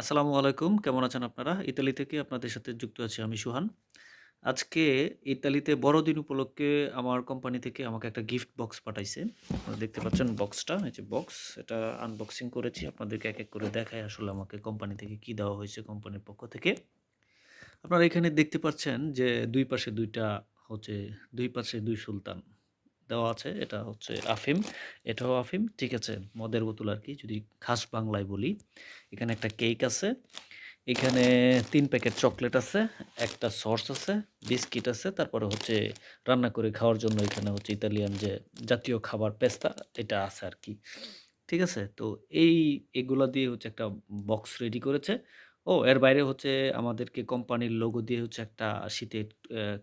আসসালামু আলাইকুম। কেমন আছেন আপনারা? ইতালি থেকে আপনাদের সাথে যুক্ত আছি আমি সুহান। আজকে ইতালিতে বড়দিন উপলক্ষে আমার কোম্পানি থেকে আমাকে একটা গিফট বক্স পাঠাইছে। আপনারা দেখতে পাচ্ছেন বক্সটা, এই যে বক্স এটা আনবক্সিং করেছি। আপনাদেরকে এক, এক করে দেখাই আসলে আমাকে কোম্পানি থেকে কি দেওয়া হয়েছে কোম্পানির পক্ষ থেকে। আপনারা এখানে দেখতে পাচ্ছেন যে দুই পাশে দুইটা হচ্ছে দুই পাশে দুই সুলতান দেওয়া আছে। এটা হচ্ছে আফিম, এটাও আফিম। ঠিক আছে? মদের বোতল আর কি যদি খাস বাংলায় বলি। এখানে একটা কেক আছে। এখানে তিন প্যাকেট চকলেট আছে, একটা সস আছে, বিস্কিট আছে। তারপরে হচ্ছে রান্না করে খাওয়ার জন্য এখানে হচ্ছে ইতালিয়ান যে জাতীয় খাবার পেস্তা এটা আছে আর কি ঠিক আছে? তো এই এগুলা দিয়ে হচ্ছে একটা বক্স রেডি করেছে। ও এর বাইরে হচ্ছে আমাদেরকে কোম্পানির লোগো দিয়ে হচ্ছে একটা শীতের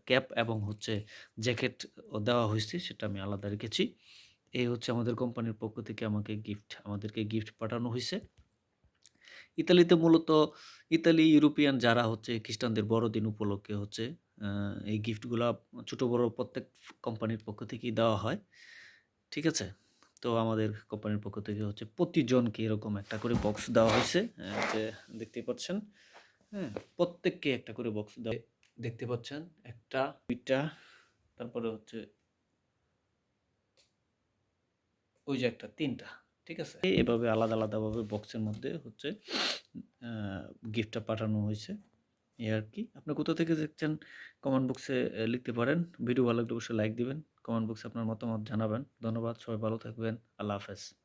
ক্যাপ এবং হচ্ছে জ্যাকেট ও দেওয়া হইছে সেটা আমি আলাদা রেখেছি। এই হচ্ছে আমাদের কোম্পানির পক্ষ থেকে আমাকে গিফট আমাদেরকে গিফট পাঠানো হইছে। ইতালিতে মূলত ইতালি, ইউরোপিয়ান যারা হচ্ছে খ্রিস্টানদের বড়দিন উপলক্ষে হচ্ছে এই গিফটগুলা ছোট বড় প্রত্যেক কোম্পানির পক্ষ থেকেই দেওয়া হয়। ঠিক আছে? তো আমাদের কোম্পানির পক্ষ থেকে হচ্ছে প্রতিজনকে এরকম একটা করে বক্স দেওয়া হয়েছে যে দেখতে পাচ্ছেন। হ্যাঁ? প্রত্যেককে একটা করে বক্স দেওয়া দেখতে পাচ্ছেন একটা দুইটা তারপরে হচ্ছে ওই যে একটা তিনটা ঠিক আছে? এভাবে আলাদা, আলাদাভাবে বক্সের মধ্যে হচ্ছে গিফটটা পাঠানো হইছে। এই আরকি। আপনি কোথা থেকে দেখছেন কমেন্ট বক্সে লিখতে পারেন। ভিডিও ভালো লাগলে অবশ্যই লাইক দিবেন। কমেন্ট বক্সে আপনার মতামত জানাবেন। ধন্যবাদ। সবাই ভালো থাকবেন। আল্লাহ হাফেজ।